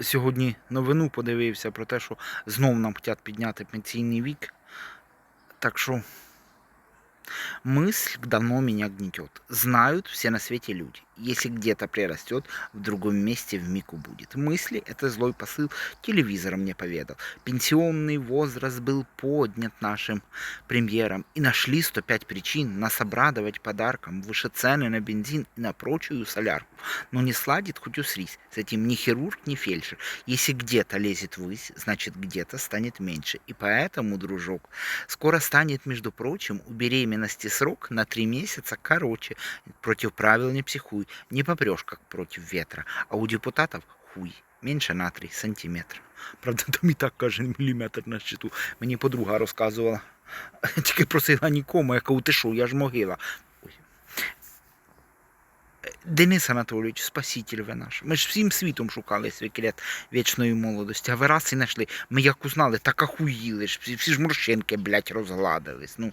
Сьогодні новину подивився про те, що знов нам хочуть підняти пенсійний вік. Так що мысль давно меня гнетет. Знают все на свете люди. Если где-то прирастет, в другом месте в мику будет. Мысли – это злой посыл. Телевизор мне поведал. Пенсионный возраст был поднят нашим премьером. И нашли 105 причин нас обрадовать подарком. Выше цены на бензин и на прочую солярку. Но не сладит хоть усрись. С этим ни хирург, ни фельдшер. Если где-то лезет ввысь, значит где-то станет меньше. И поэтому, дружок, скоро станет, между прочим, у беременности срок на три месяца короче. Против правил не психуй, не попрешь, как против ветра. А у депутатов хуй. Менше на 3 сантиметра. Правда, там і так каже міліметр на щиту. Мені подруга розказувала. Тільки просила нікому, я кажу, ти я ж могила. Е, Денис Анатолійович, спаситель ви наш. Ми ж всім світом шукали секрет вічної молодості, а ви раз і знайшли. Ми як узнали, так ахуїли ж, всі ж морщинки, блядь, розгладились. Ну.